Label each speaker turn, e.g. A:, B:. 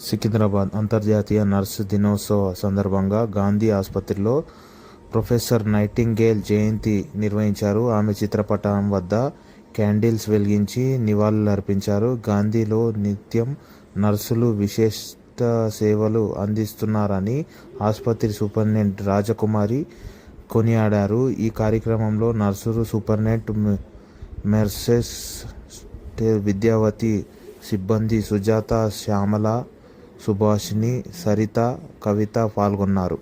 A: సికింద్రాబాద్ అంతర్జాతీయ నర్సు దినోత్సవ సందర్భంగా గాంధీ ఆసుపత్రిలో ప్రొఫెసర్ నైటింగేల్ జయంతి నిర్వహించారు. ఆమె చిత్రపటం వద్ద క్యాండిల్స్ వెలిగించి నివాళులర్పించారు. గాంధీలో నిత్యం నర్సులు విశేష సేవలు అందిస్తున్నారని ఆసుపత్రి సూపరింటెండెంట్ రాజకుమారి కొనియాడారు. ఈ కార్యక్రమంలో నర్సులు సూపరింటెండెంట్ మెర్సెస్ విద్యావతి సిబ్బంది సుజాత శ్యామల సుభాషిణి సరిత కవిత పాల్గొన్నారు.